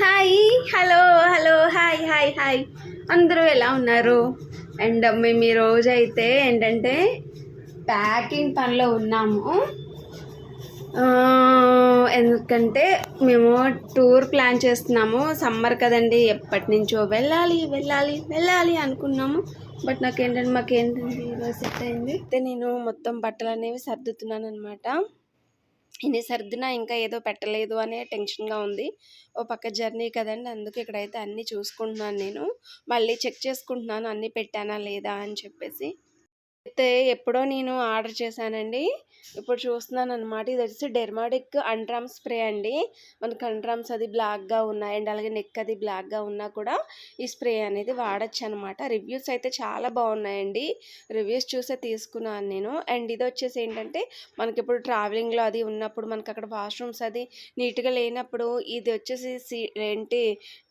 Hi hello hello hi hi hi అందరూ ఎలా ఉన్నారు? అండ్ మేము ఈ రోజైతే అయితే ఏంటంటే ప్యాకింగ్ పనిలో ఉన్నాము. ఎందుకంటే మేము టూర్ ప్లాన్ చేస్తున్నాము. సమ్మర్ కదండి ఎప్పటి నుంచో వెళ్ళాలి వెళ్ళాలి వెళ్ళాలి అనుకున్నాము. బట్ నాకేంటంటే మాకేంటంటే ఈరోజు సెట్ అయింది. అయితే నేను మొత్తం బట్టలు అనేవి సర్దుతున్నాను అనమాట ఇన్ని సర్దినా ఇంకా ఏదో పెట్టలేదు అనే టెన్షన్గా ఉంది. ఓ పక్క జర్నీ కదండి అందుకు ఇక్కడైతే అన్నీ చూసుకుంటున్నాను నేను. మళ్ళీ చెక్ చేసుకుంటున్నాను అన్నీ పెట్టానా లేదా అని చెప్పేసి. అయితే ఎప్పుడో నేను ఆర్డర్ చేశానండి. ఇప్పుడు చూస్తున్నాను అనమాట ఇది వచ్చేసి డెర్మాటిక్ అండ్రామ్ స్ప్రే అండి. మనకి అండ్రామ్స్ అది బ్లాక్గా ఉన్నాయి. అండ్ అలాగే నెక్ అది బ్లాక్గా ఉన్నా కూడా ఈ స్ప్రే అనేది వాడచ్చు అనమాట రివ్యూస్ అయితే చాలా బాగున్నాయండి. రివ్యూస్ చూసే తీసుకున్నాను నేను. అండ్ ఇది వచ్చేసి ఏంటంటే మనకి ఇప్పుడు ట్రావెలింగ్లో అది ఉన్నప్పుడు మనకి అక్కడ వాష్రూమ్స్ అది నీట్గా లేనప్పుడు ఇది వచ్చేసి సీ ఏంటి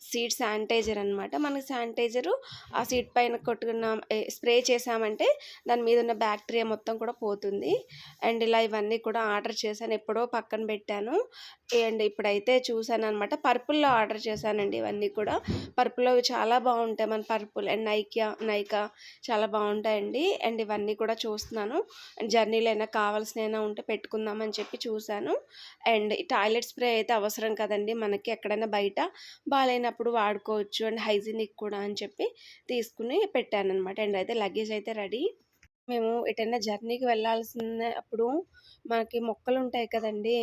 సీట్ శానిటైజర్ అనమాట మనకి శానిటైజరు ఆ సీట్ పైన కొట్టుకున్నాం స్ప్రే చేసామంటే దాని మీద ఉన్న బ్యాక్టీరియా మొత్తం కూడా పోతుంది. అండ్ ఇలా ఇవన్నీ కూడా ఆర్డర్ చేశాను. ఎప్పుడో పక్కన పెట్టాను. అండ్ ఇప్పుడైతే చూసాను అనమాట పర్పుల్లో ఆర్డర్ చేశానండి ఇవన్నీ కూడా. పర్పుల్లో చాలా బాగుంటాయి మన పర్పుల్ అండ్ నైకియా నైకా చాలా బాగుంటాయండి. అండ్ ఇవన్నీ కూడా చూస్తున్నాను. జర్నీలో అయినా కావాల్సిన ఉంటే పెట్టుకుందామని చెప్పి చూశాను. అండ్ టాయిలెట్ స్ప్రే అయితే అవసరం కదండి. మనకి ఎక్కడైనా బయట బాగాలేనప్పుడు వాడుకోవచ్చు. అండ్ హైజీనిక్ కూడా అని చెప్పి తీసుకుని పెట్టాను అనమాట అండ్ అయితే లగేజ్ అయితే రెడీ. మేము ఎటైనా జర్నీకి వెళ్ళాల్సిన అప్పుడు మనకి మొక్కలు ఉంటాయి కదండి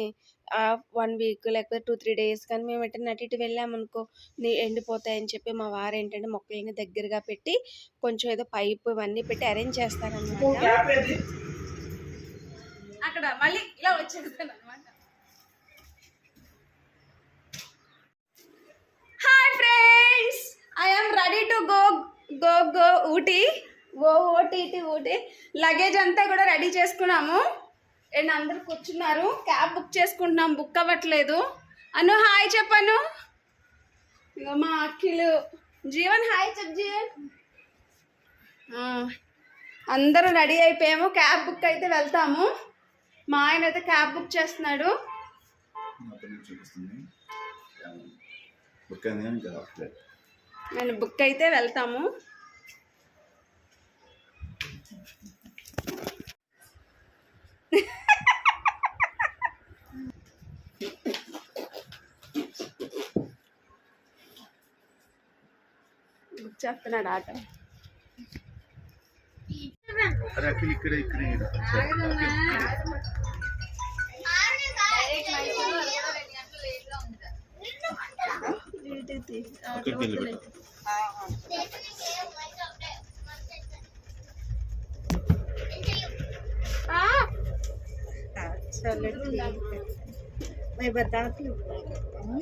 వన్ వీక్ లేకపోతే టూ త్రీ డేస్ కానీ మేము ఎటైనా అటు ఇటు వెళ్ళామనుకో నీ ఎండిపోతాయని చెప్పి మా వారు ఏంటంటే మొక్కలని దగ్గరగా పెట్టి కొంచెం ఏదో పైప్ ఇవన్నీ పెట్టి అరేంజ్ చేస్తారనమాట అక్కడ మళ్ళీ ఇలా వచ్చేస్తాను అనమాట hi friends I am ready to go go go Ooty. ఓ ఓటీ ఇటీ ఊటీ. లగేజ్ అంతా కూడా రెడీ చేసుకున్నాము. అండ్ అందరు కూర్చున్నారు. క్యాబ్ బుక్ చేసుకుంటున్నాం బుక్ అవ్వట్లేదు. అను హాయ్ చెప్పను ఇగో మా అఖిలు. జీవన్ హాయ్ చెప్ జీవన్. అందరూ రెడీ అయిపోయాము. క్యాబ్ బుక్ అయితే వెళ్తాము. మా ఆయన అయితే క్యాబ్ బుక్ చేస్తున్నాడు. ఇంకా నేను బుక్ అయితే వెళ్తాము. బుక్ చేస్తున్నాడు ఆట అరే అఖిల్ ఇక్కడ ఇక్కడ అక్కడికి వెళ్ళి పెట్టు चलो ठीक है मैं बताती हूँ क्या करता हूँ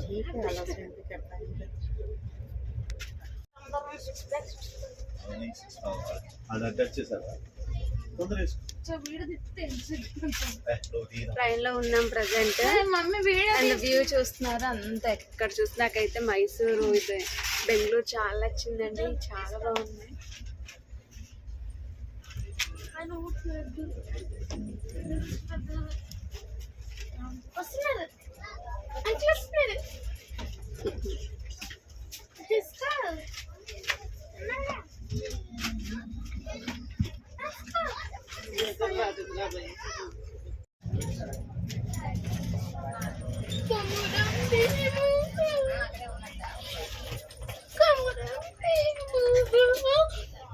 ठीक है वाला सेंड करता हूँ ట్రైన్లో ఉన్నాం ప్రజెంట్ అండ్ వ్యూ చూస్తున్నారు అంత. ఎక్కడ చూసి నాకైతే మైసూరు ఇది. బెంగళూరు చాలా నచ్చిందండి. చాలా బాగుంది.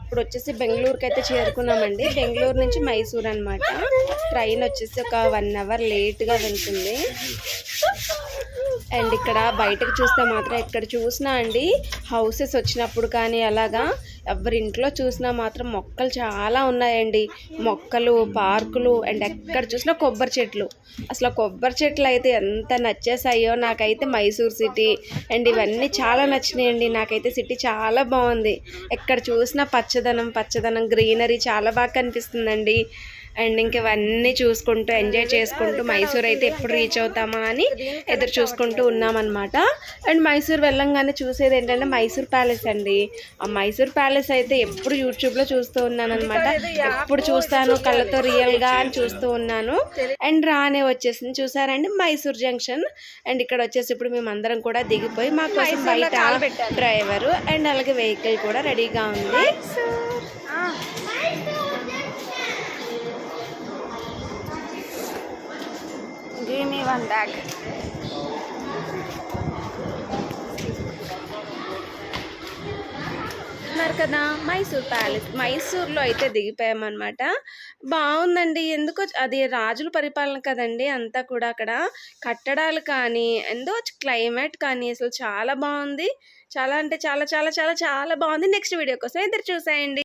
ఇప్పుడు వచ్చేసి బెంగళూరుకి అయితే చేరుకున్నామండి. బెంగళూరు నుంచి మైసూర్ అన్నమాట. ట్రైన్ వచ్చేసి ఒక వన్ అవర్ లేట్గా వెళ్తుంది. అండ్ ఇక్కడ బయటకు చూస్తే మాత్రం ఎక్కడ చూసినా అండి హౌసెస్ వచ్చినప్పుడు కానీ అలాగా ఎవరింట్లో చూసినా మాత్రం మొక్కలు చాలా ఉన్నాయండి. మొక్కలు పార్కులు అండ్ ఎక్కడ చూసినా కొబ్బరి చెట్లు. అసలు కొబ్బరి చెట్లు అయితే ఎంత నచ్చేసాయో నాకైతే మైసూర్ సిటీ అండ్ ఇవన్నీ చాలా నచ్చినాయండి. నాకైతే సిటీ చాలా బాగుంది. ఎక్కడ చూసినా పచ్చదనం పచ్చదనం గ్రీనరీ చాలా బాగా కనిపిస్తుందండి. అండ్ ఇంక ఇవన్నీ చూసుకుంటూ ఎంజాయ్ చేసుకుంటూ మైసూర్ అయితే ఎప్పుడు రీచ్ అవుతామా అని ఎదురు చూసుకుంటూ ఉన్నామన్నమాట. అండ్ మైసూర్ వెళ్ళంగానే చూసేది ఏంటంటే మైసూర్ ప్యాలెస్ అండి. ఆ మైసూర్ ప్యాలెస్ అయితే ఎప్పుడు యూట్యూబ్లో చూస్తూ ఉన్నాను అనమాట ఎప్పుడు చూస్తాను కళ్ళతో రియల్గా అని చూస్తూ ఉన్నాను. అండ్ రానే వచ్చేసింది. చూసారండి మైసూర్ జంక్షన్. అండ్ ఇక్కడ వచ్చేసి ఇప్పుడు మేము అందరం కూడా దిగిపోయి మా కోసం బయట డ్రైవరు అండ్ అలాగే వెహికల్ కూడా రెడీగా ఉంది. గివ్ వన్ బ్యాగ్ ఉన్నారు కదా మైసూర్ ప్యాలెస్. మైసూర్లో అయితే దిగిపోయామన్నమాట. బాగుందండి. ఎందుకో అది రాజుల పరిపాలన కదండి. అంతా కూడా అక్కడ కట్టడాలు కానీ ఎంతో క్లైమేట్ కానీ అసలు చాలా బాగుంది. చాలా అంటే చాలా చాలా చాలా చాలా బాగుంది. నెక్స్ట్ వీడియో కోసం ఇద్దరు చూసేయండి.